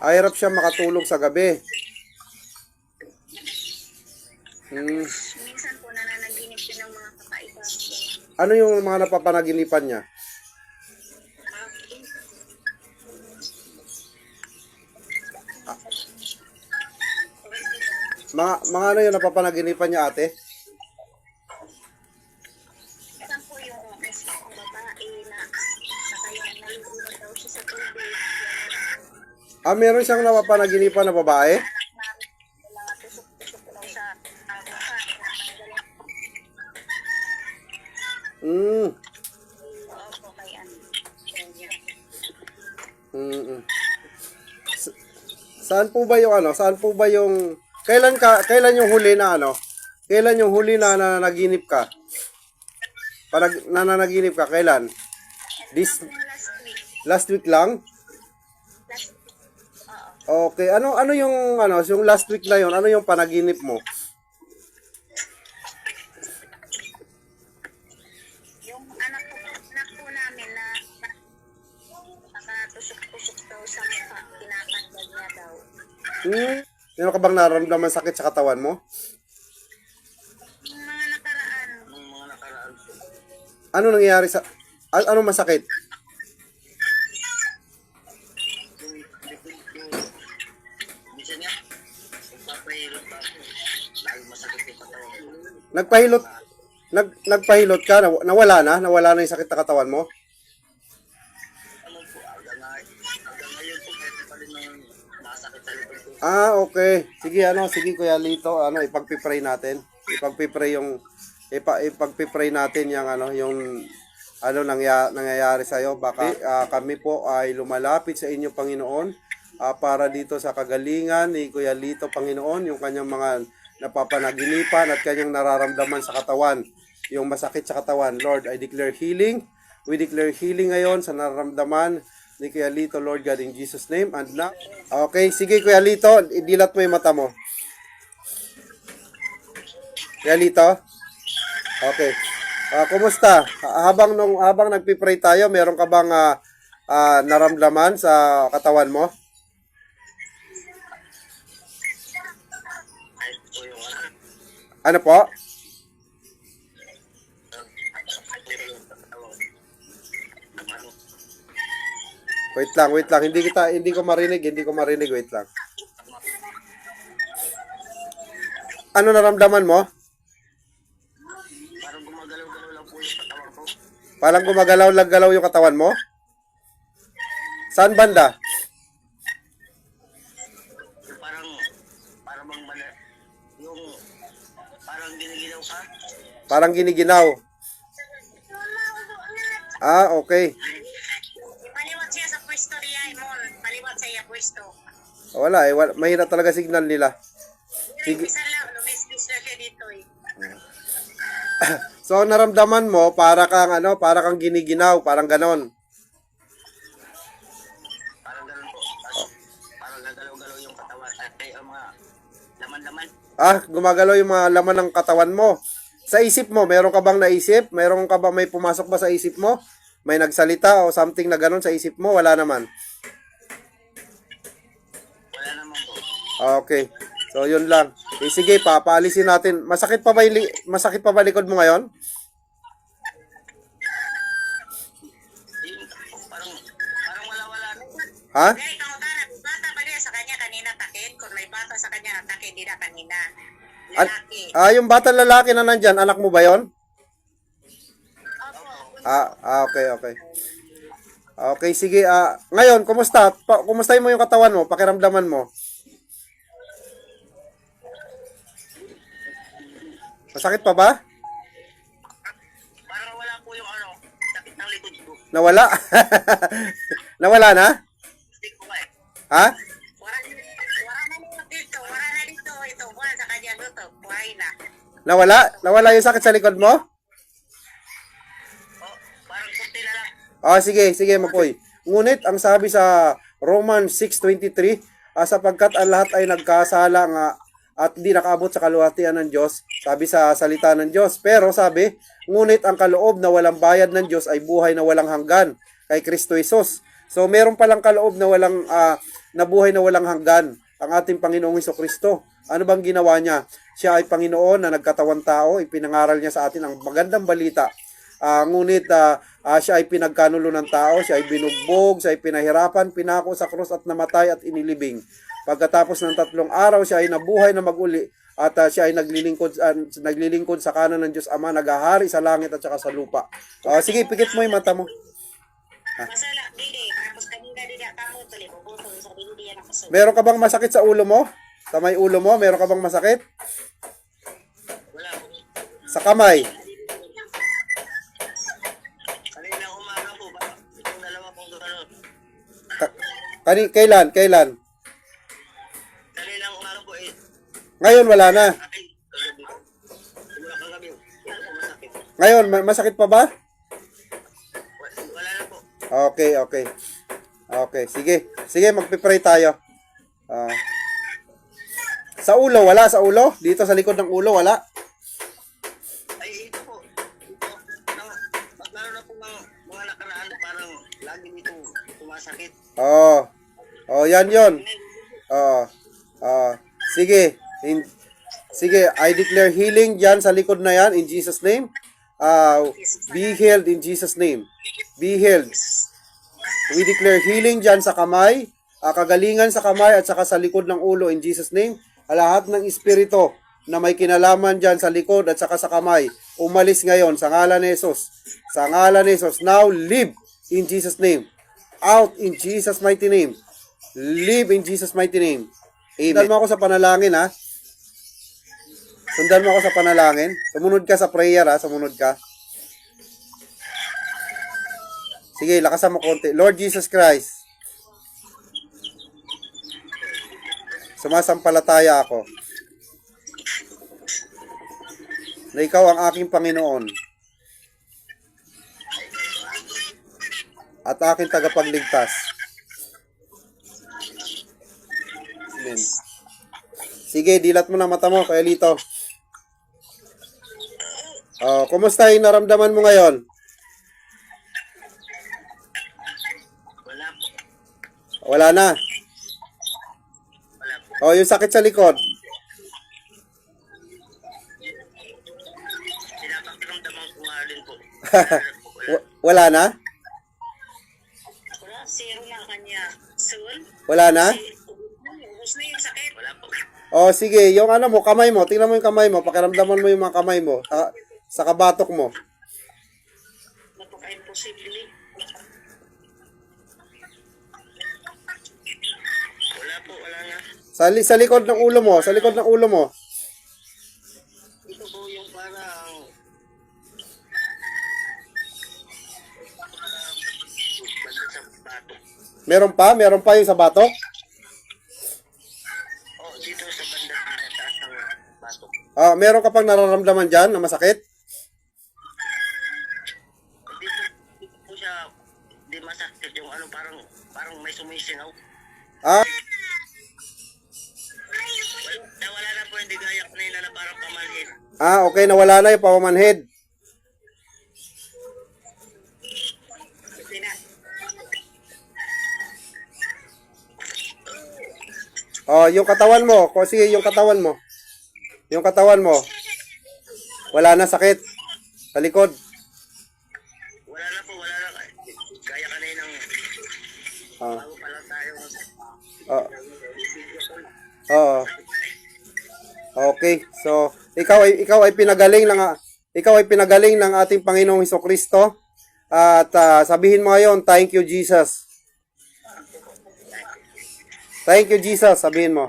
Ah, hirap siya makatulog sa gabi. Hmm. Minsan po nananaginip din ng mga kakaiba. Ano yung mga napapanaginipan niya? Mga, mga ano yung napapanaginipan niya ate? Ah, meron siyang napapanaginipan na babae? Kay ano. Mm. Sa- saan po ba yung ano? Saan po ba yung kailan ka kailan yung huli na ano? Kailan yung huli na nananaginip ka? Parang nananaginip ka kailan? This last week lang? Okay. Ano ano yung ano, yung last week na yon? Ano yung panaginip mo? Yung anak ko, anak po namin na na- nakatusok-tusok daw sa mukha, tinatanggal niya daw. Hmm. Meron ka bang nararamdaman sakit sa katawan mo? Yung mga nakaraan, Ano nangyayari sa ano masakit? Nagpahilot nag nagpahilot ka Naw- nawala na nawala na yung sakit na katawan mo. Ah, okay. Sige, ano, sige Kuya Lito, ano, ipagpipray natin. Ipagpipray yung ipa, ipagpipray natin yung ano, yung ano nangya, nangyayari sa iyo. Baka ah, kami po ay lumalapit sa inyo, Panginoon, ah, para dito sa kagalingan ni Kuya Lito, Panginoon, yung kanyang mga napapanaginipan at kanyang nararamdaman sa katawan, yung masakit sa katawan. Lord, I declare healing. We declare healing ngayon sa nararamdaman ni Kuya Lito, Lord God, in Jesus' name. And now, okay, sige Kuya Lito, idilat mo yung mata mo. Kuya Lito? Okay. Ah, kumusta? Ha- Habang nung habang nagpi-pray tayo, meron ka bang ah, ah, naramdaman sa katawan mo? Ano po? Wait lang, wait lang. Hindi kita hindi ko marinig, hindi ko marinig. Wait lang. Ano naramdaman mo? parang gumagalaw-galaw lang po yung katawan ko. Parang gumagalaw-galaw yung katawan mo? Saan banda? Parang giniginaw. Ah, okay. Paliwat siya sa pwesto niya, Imon. Paliwat sa iya pwesto. Wala eh, wala, mahina talaga signal nila. Sige. Siya eh. So naramdaman mo para kang ano, para kang giniginaw, parang ganon. Parang ganun po. Parang gagalaw-galaw yung katawan. Ay, ang mga laman-laman. Ah, gumagalaw yung mga laman ng katawan mo. Sa isip mo, meron ka bang naisip? Meron ka ba may pumasok ba sa isip mo? May nagsalita o something na ganon sa isip mo? Wala naman. Wala naman po. Ah, Okay. So yun lang. Eh, sige, papaalisin natin. Masakit pa ba yung li- masakit pa ba likod mo ngayon? Parang, parang wala-wala. Ha? Kaya ikaw na, bata ba niya sa kanya kanina takit? Kung may bata sa kanya takit, di na kanina. An- Lalaki. ah, yung batang lalaki na nandyan, anak mo ba yon? Ah, ah, okay, okay. Okay, sige. Ah, ngayon, kumusta? Pa, kumustahin mo yung katawan mo? Pakiramdaman mo? Masakit pa ba? Parang wala po yung ano, sakit ng likod ko. Nawala? Nawala na? Hindi ko eh. Ha? Nawala? Nawala yung sakit sa likod mo? Oh, parang kunti na lang. Ah, sige, sige, Mapoy. Ngunit, ang sabi sa Romans 6.23, ah, sapagkat ang lahat ay nagkasala nga at di nakaabot sa kaluhatian ng Diyos, sabi sa salita ng Diyos. Pero sabi, ngunit ang kaloob na walang bayad ng Diyos ay buhay na walang hanggan kay Kristo Jesus. So, meron palang kaloob na walang ah, nabuhay na walang hanggan, ang ating Panginoong Kristo. Ano bang ginawa niya? Siya ay Panginoon na nagkatawan tao, ipinangaral niya sa atin ang magandang balita. Ah, ngunit ah, ah, siya ay pinagkanulo ng tao, siya ay binugbog, siya ay pinahirapan, pinako sa krus at namatay at inilibing. Pagkatapos ng tatlong araw, siya ay nabuhay na maguli at ah, siya ay naglilingkod, ah, naglilingkod sa kanan ng Diyos Ama, nagahari sa langit at saka sa lupa. Ah, sige, pikit mo yung mata mo. Ako Meron ka bang masakit sa ulo mo? Sa may ulo mo, meron ka bang masakit? Wala. Sa kamay? Kanina umaga po? Itong dalawa pong ano, Ka- kani, kailan? Kailan? kanina umaga po eh, Ngayon, wala na. ay, kagabi. Simula kagabi, wala po masakit. Ngayon, ma- masakit pa ba? Wa- Wala na po. Okay, okay. Okay, sige. Sige, magpipray tayo. Ah. Sa ulo, wala sa ulo? Dito sa likod ng ulo, wala? Ay, ito po. Ito, pag lalo na po mga, mga nakaraan, parang lagi nito sumasakit. Oo. Oh. oh, yan yon. Oo. Oh. sige. In, sige, I declare healing dyan sa likod na yan in Jesus name. Uh, be healed in Jesus name. Be healed. We declare healing dyan sa kamay, ah, kagalingan sa kamay at saka sa likod ng ulo in Jesus name. Ah, Lahat ng espiritu na may kinalaman dyan sa likod at saka sa kamay, umalis ngayon sa ngalan ni Jesus. Sa ngalan ni Jesus. Now, live in Jesus name. Out in Jesus mighty name. Live in Jesus mighty name. Sundan mo ako sa panalangin ha. Sundan mo ako sa panalangin. Sumunod ka sa prayer ha. Sumunod ka. Sige, lakasan mo konti. Lord Jesus Christ, sumasampalataya ako na ikaw ang aking Panginoon at aking tagapagligtas. Amen. Sige, dilat mo na mata mo, Kuya Lito. Oh, kumusta yung naramdaman mo ngayon? Wala na. Oh, yung sakit sa likod. Pinapakiramdaman ko nga rin po. W- wala na? Wala, zero na kanya. Soul. Wala na? Ubus na yung sakit. Wala po. Oh, sige, yung ano mo, kamay mo, tingnan mo yung kamay mo, pakiramdaman mo yung mga kamay mo, sa, sa kabatok mo. Napaka-imposible. Wala po, wala na. Sa, li- sa likod ng ulo mo, sa likod ng ulo mo. Ito po yung parang... Basta sa bato. Meron pa? Meron pa yung sa batok? Oh, dito sa banda taas ng bato. Ah, meron ka pang nararamdaman dyan na masakit? Dito, dito po siya, di masakit yung ano, parang, parang may sumisinaw. Ah, parang pamalhin. ah okay, nawala na yung na. Oh, yung katawan mo, ko sige, yung katawan mo. Yung katawan mo. Wala na sakit. Sa likod. Wala na po, wala na. Gaya kanina ng Ah, bago pa lang tayo. oh, Oo. Okay. So, ikaw ay ikaw ay pinagaling ng ikaw ay pinagaling ng ating Panginoong Hesus Kristo. At ah, sabihin mo ngayon, thank you Jesus. Thank you Jesus, sabihin mo.